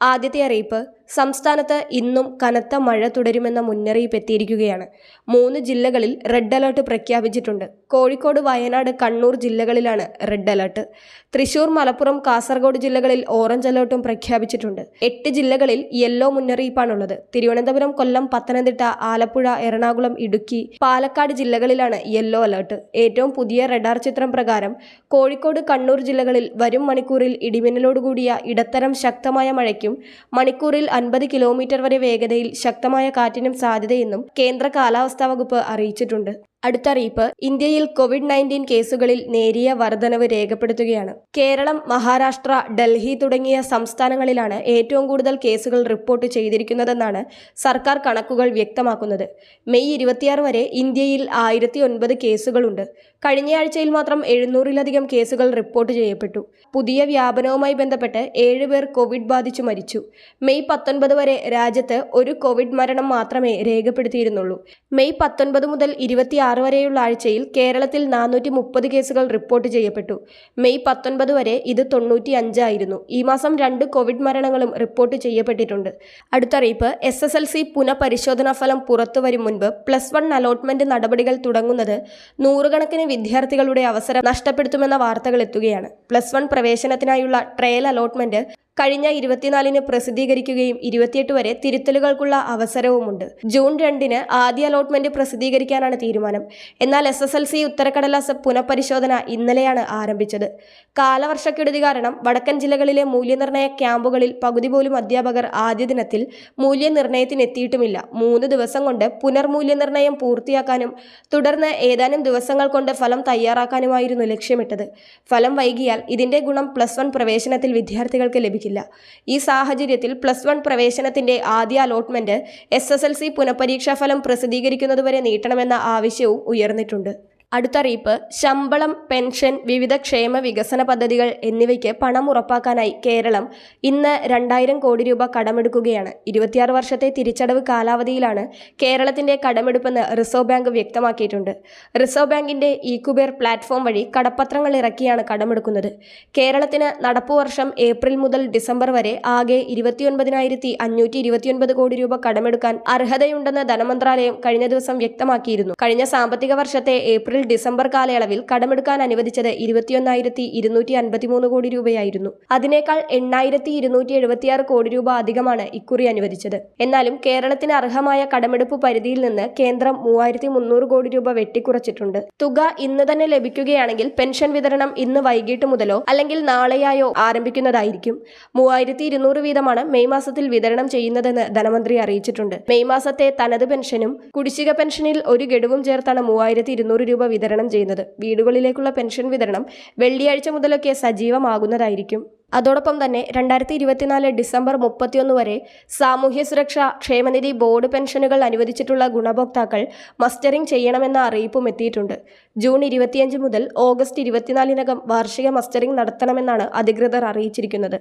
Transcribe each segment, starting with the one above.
ആദ്യത്തെ അറിയിപ്പ് സംസ്ഥാനത്ത് ഇന്നും കനത്ത മഴ തുടരുമെന്ന മുന്നറിയിപ്പ് എത്തിയിരിക്കുകയാണ് മൂന്ന് ജില്ലകളിൽ റെഡ് അലർട്ട് പ്രഖ്യാപിച്ചിട്ടുണ്ട്. കോഴിക്കോട് വയനാട് കണ്ണൂർ ജില്ലകളിലാണ് റെഡ് അലർട്ട്. തൃശൂർ മലപ്പുറം കാസർഗോഡ് ജില്ലകളിൽ ഓറഞ്ച് അലർട്ടും പ്രഖ്യാപിച്ചിട്ടുണ്ട്. എട്ട് ജില്ലകളിൽ യെല്ലോ മുന്നറിയിപ്പാണുള്ളത്. തിരുവനന്തപുരം കൊല്ലം പത്തനംതിട്ട ആലപ്പുഴ എറണാകുളം ഇടുക്കി പാലക്കാട് ജില്ലകളിലാണ് യെല്ലോ അലർട്ട്. ഏറ്റവും പുതിയ റഡാർ ചിത്രം പ്രകാരം കോഴിക്കോട് കണ്ണൂർ ജില്ലകളിൽ വരും മണിക്കൂറിൽ ഇടിമിന്നലോടുകൂടിയ ഇടത്തരം ശക്തമായ മഴയ്ക്കും മണിക്കൂറിൽ അൻപത് കിലോമീറ്റർ വരെ വേഗതയിൽ ശക്തമായ കാറ്റിനും സാധ്യതയെന്നും കേന്ദ്ര കാലാവസ്ഥാ വകുപ്പ് അറിയിച്ചിട്ടുണ്ട്. അടുത്ത അറിയിപ്പ് ഇന്ത്യയിൽ കോവിഡ് നയന്റീൻ കേസുകളിൽ നേരിയ വർധനവ് രേഖപ്പെടുത്തുകയാണ്. കേരളം മഹാരാഷ്ട്ര ഡൽഹി തുടങ്ങിയ സംസ്ഥാനങ്ങളിലാണ് ഏറ്റവും കൂടുതൽ കേസുകൾ റിപ്പോർട്ട് ചെയ്തിരിക്കുന്നതെന്നാണ് സർക്കാർ കണക്കുകൾ വ്യക്തമാക്കുന്നത്. മെയ് ഇരുപത്തിയാറ് വരെ ഇന്ത്യയിൽ ആയിരത്തി ഒൻപത് കേസുകളുണ്ട് കഴിഞ്ഞയാഴ്ചയിൽ മാത്രം എഴുന്നൂറിലധികം കേസുകൾ റിപ്പോർട്ട് ചെയ്യപ്പെട്ടു. പുതിയ വ്യാപനവുമായി ബന്ധപ്പെട്ട് ഏഴുപേർ കോവിഡ് ബാധിച്ചു മരിച്ചു. മെയ് പത്തൊൻപത് വരെ രാജ്യത്ത് ഒരു കോവിഡ് മരണം മാത്രമേ രേഖപ്പെടുത്തിയിരുന്നുള്ളൂ. മെയ് പത്തൊൻപത് മുതൽ ഇരുപത്തിയാറ് വരെയുള്ള ആഴ്ചയിൽ കേരളത്തിൽ നാനൂറ്റി മുപ്പത് കേസുകൾ റിപ്പോർട്ട് ചെയ്യപ്പെട്ടു. മെയ് പത്തൊൻപത് വരെ ഇത് തൊണ്ണൂറ്റി അഞ്ചായിരുന്നു ഈ മാസം രണ്ട് കോവിഡ് മരണങ്ങളും റിപ്പോർട്ട് ചെയ്യപ്പെട്ടിട്ടുണ്ട്. അടുത്തറിയിപ്പ് എസ് എസ് എൽ സി പുനഃപരിശോധനാ ഫലം പുറത്തുവരും മുൻപ് പ്ലസ് വൺ അലോട്ട്മെന്റ് നടപടികൾ തുടങ്ങുന്നത് നൂറുകണക്കിന് വിദ്യാർത്ഥികളുടെ അവസരം നഷ്ടപ്പെടുത്തുമെന്ന വാർത്തകൾ എത്തുകയാണ്. പ്ലസ് വൺ പ്രവേശനത്തിനായുള്ള ട്രയൽ അലോട്ട്മെന്റ് കഴിഞ്ഞ ഇരുപത്തിനാലിന് പ്രസിദ്ധീകരിക്കുകയും ഇരുപത്തിയെട്ട് വരെ തിരുത്തലുകൾക്കുള്ള അവസരവുമുണ്ട്. ജൂൺ രണ്ടിന് ആദ്യ അലോട്ട്മെന്റ് പ്രസിദ്ധീകരിക്കാനാണ് തീരുമാനം. എന്നാൽ എസ് എസ് എൽ സി ഉത്തരക്കടലാസ് പുനഃപരിശോധന ഇന്നലെയാണ് ആരംഭിച്ചത്. കാലവർഷക്കെടുതി കാരണം വടക്കൻ ജില്ലകളിലെ മൂല്യനിർണയ ക്യാമ്പുകളിൽ പകുതി പോലും അധ്യാപകർ ആദ്യ ദിനത്തിൽ മൂല്യനിർണയത്തിനെത്തിയിട്ടുമില്ല. മൂന്ന് ദിവസം കൊണ്ട് പുനർമൂല്യനിർണയം പൂർത്തിയാക്കാനും തുടർന്ന് ഏതാനും ദിവസങ്ങൾ കൊണ്ട് ഫലം തയ്യാറാക്കാനുമായിരുന്നു ലക്ഷ്യമിട്ടത്. ഫലം വൈകിയാൽ ഇതിന്റെ ഗുണം പ്ലസ് വൺ പ്രവേശനത്തിൽ വിദ്യാർത്ഥികൾക്ക് ലഭിക്കില്ല. ഈ സാഹചര്യത്തിൽ പ്ലസ് വൺ പ്രവേശനത്തിന്റെ ആദ്യ allotment S S L C പുനഃപരീക്ഷാ ഫലം പ്രസിദ്ധീകരിക്കുന്നതുവരെ നീട്ടണമെന്ന ആവശ്യവും ഉയർന്നിട്ടുണ്ട്. അടുത്തറിയിപ്പ് ശമ്പളം പെൻഷൻ വിവിധ ക്ഷേമ വികസന പദ്ധതികൾ എന്നിവയ്ക്ക് പണം ഉറപ്പാക്കാനായി കേരളം ഇന്ന് രണ്ടായിരം കോടി രൂപ കടമെടുക്കുകയാണ്. ഇരുപത്തിയാറ് വർഷത്തെ തിരിച്ചടവ് കാലാവധിയിലാണ് കേരളത്തിന്റെ കടമെടുപ്പെന്ന് റിസർവ് ബാങ്ക് വ്യക്തമാക്കിയിട്ടുണ്ട്. റിസർവ് ബാങ്കിന്റെ ഈക്കുബേർ പ്ലാറ്റ്ഫോം വഴി കടപ്പത്രങ്ങൾ ഇറക്കിയാണ് കടമെടുക്കുന്നത്. കേരളത്തിന് നടപ്പു വർഷം ഏപ്രിൽ മുതൽ ഡിസംബർ വരെ ആകെ ഇരുപത്തിയൊൻപതിനായിരത്തി അഞ്ഞൂറ്റി ഇരുപത്തിയൊൻപത് കോടി രൂപ കടമെടുക്കാൻ അർഹതയുണ്ടെന്ന് ധനമന്ത്രാലയം കഴിഞ്ഞ ദിവസം വ്യക്തമാക്കിയിരുന്നു. കഴിഞ്ഞ സാമ്പത്തിക വർഷത്തെ ഏപ്രിൽ ഡിസംബർ കാലയളവിൽ കടമെടുക്കാൻ അനുവദിച്ചത് ഇരുപത്തിയൊന്നായിരത്തി ഇരുന്നൂറ്റി അൻപത്തിമൂന്ന് കോടി രൂപയായിരുന്നു. അതിനേക്കാൾ എണ്ണായിരത്തി ഇരുന്നൂറ്റി എഴുപത്തിയാറ് കോടി രൂപ അധികമാണ് ഇക്കുറി അനുവദിച്ചത്. എന്നാലും കേരളത്തിന് അർഹമായ കടമെടുപ്പ് പരിധിയിൽ നിന്ന് കേന്ദ്രം മൂവായിരത്തി മുന്നൂറ് കോടി രൂപ വെട്ടിക്കുറച്ചിട്ടുണ്ട്. തുക ഇന്ന് തന്നെ ലഭിക്കുകയാണെങ്കിൽ പെൻഷൻ വിതരണം ഇന്ന് വൈകിട്ട് മുതലോ അല്ലെങ്കിൽ നാളെയായോ ആരംഭിക്കുന്നതായിരിക്കും. മൂവായിരത്തി ഇരുന്നൂറ് വീതമാണ് മെയ് മാസത്തിൽ വിതരണം ചെയ്യുന്നതെന്ന് ധനമന്ത്രി അറിയിച്ചിട്ടുണ്ട്. മെയ് മാസത്തെ തനത് പെൻഷനും കുടിശ്ശിക പെൻഷനിൽ ഒരു ഗഡുവും ചേർത്താണ് മൂവായിരത്തി ഇരുന്നൂറ് രൂപ വിതരണം ചെയ്യുന്നത്. വീടുകളിലേക്കുള്ള പെൻഷൻ വിതരണം വെള്ളിയാഴ്ച മുതലൊക്കെ സജീവമാകുന്നതായിരിക്കും. അതോടൊപ്പം തന്നെ രണ്ടായിരത്തി ഇരുപത്തിനാല് ഡിസംബർ മുപ്പത്തിയൊന്ന് വരെ സാമൂഹ്യ സുരക്ഷാ ക്ഷേമനിധി ബോർഡ് പെൻഷനുകൾ അനുവദിച്ചിട്ടുള്ള ഗുണഭോക്താക്കൾ മസ്റ്ററിംഗ് ചെയ്യണമെന്ന അറിയിപ്പും എത്തിയിട്ടുണ്ട്. ജൂൺ ഇരുപത്തിയഞ്ച് മുതൽ ഓഗസ്റ്റ് ഇരുപത്തിനാലിനകം വാർഷിക മസ്റ്ററിംഗ് നടത്തണമെന്നാണ് അധികൃതർ അറിയിച്ചിരിക്കുന്നത്.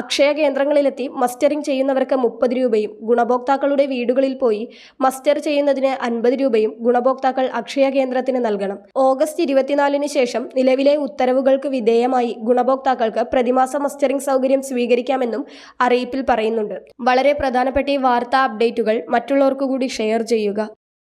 അക്ഷയ കേന്ദ്രങ്ങളിലെത്തി മസ്റ്ററിംഗ് ചെയ്യുന്നവർക്ക് മുപ്പത് രൂപയും ഗുണഭോക്താക്കളുടെ വീടുകളിൽ പോയി മസ്റ്റർ ചെയ്യുന്നതിന് അൻപത് രൂപയും ഗുണഭോക്താക്കൾ അക്ഷയ കേന്ദ്രത്തിന് നൽകണം. ഓഗസ്റ്റ് ഇരുപത്തിനാലിന് ശേഷം നിലവിലെ ഉത്തരവുകൾക്ക് വിധേയമായി ഗുണഭോക്താക്കൾക്ക് പ്രതിമാസ മസ്റ്ററിംഗ് സൗകര്യം സ്വീകരിക്കാമെന്നും അറിയിപ്പിൽ പറയുന്നുണ്ട്. വളരെ പ്രധാനപ്പെട്ട ഈ വാർത്താ അപ്ഡേറ്റുകൾ മറ്റുള്ളവർക്കു കൂടി ഷെയർ ചെയ്യുക.